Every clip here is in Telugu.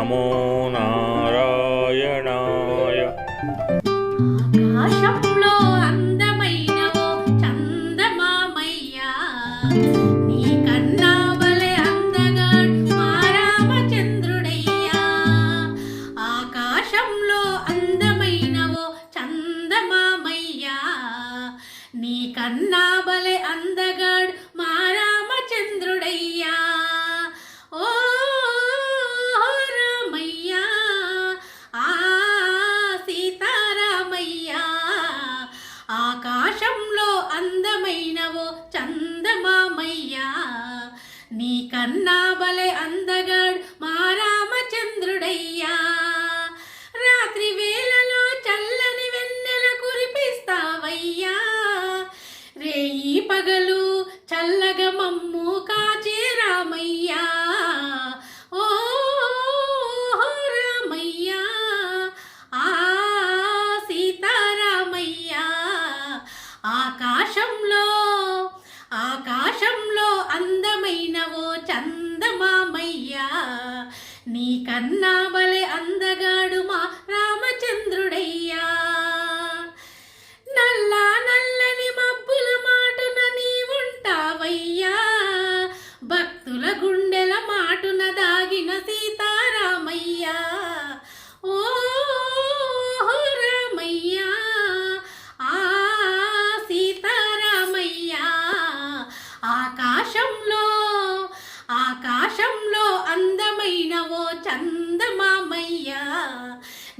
నమో నారాయణాయ ఆకాశంలో అందమైనవో చందమామయ్యా. నీ కన్నా బలే అందగాడు మా రామచంద్రుడయ్యా. ఆకాశంలో అందమైనవో చందమామయ్యా. నీ కన్నా బలే అందగాడు నీ కన్నా బలే అందగాడు మామయ్యా. నీ కన్నా బలే అందగా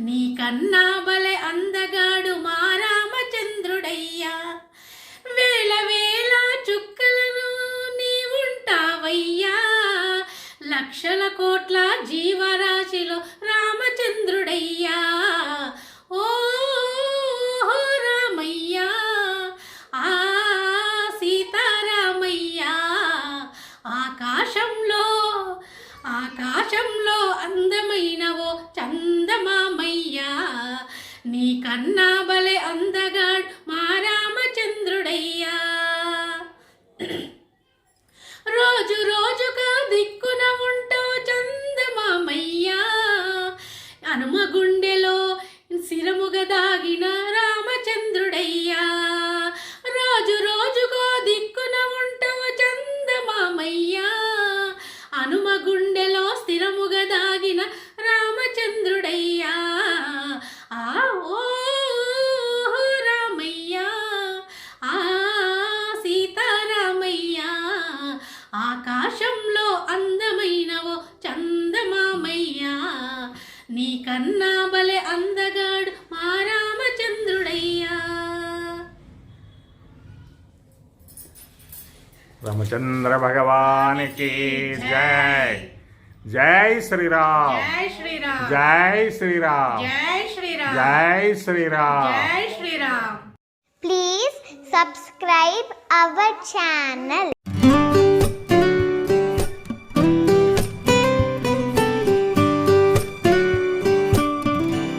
నీ కన్నా బలె అందగాడు మా రామచంద్రుడయ్యా. వేల వేల చుక్కలను నీవుంటావయ్యా లక్షల కోట్ల జీవరాశిలో రామచంద్రుడయ్యా. నీ కన్నా బలే అందగాడ్ మా రామచంద్రుడయ్యా. రోజు రోజుగా దిక్కున ఉంటావు చందమామయ్యా. హనుమ గుండెలో శిరముగా దాగిన నీ కన్నా బలే అందగాడు మా రామచంద్రుడయ్యా రామచంద్ర భగవానికి జై జై శ్రీరామ్ జై శ్రీరామ్ జై శ్రీరామ్ జై శ్రీరామ్ జై శ్రీరామ్ జై Sriram Please subscribe our channel.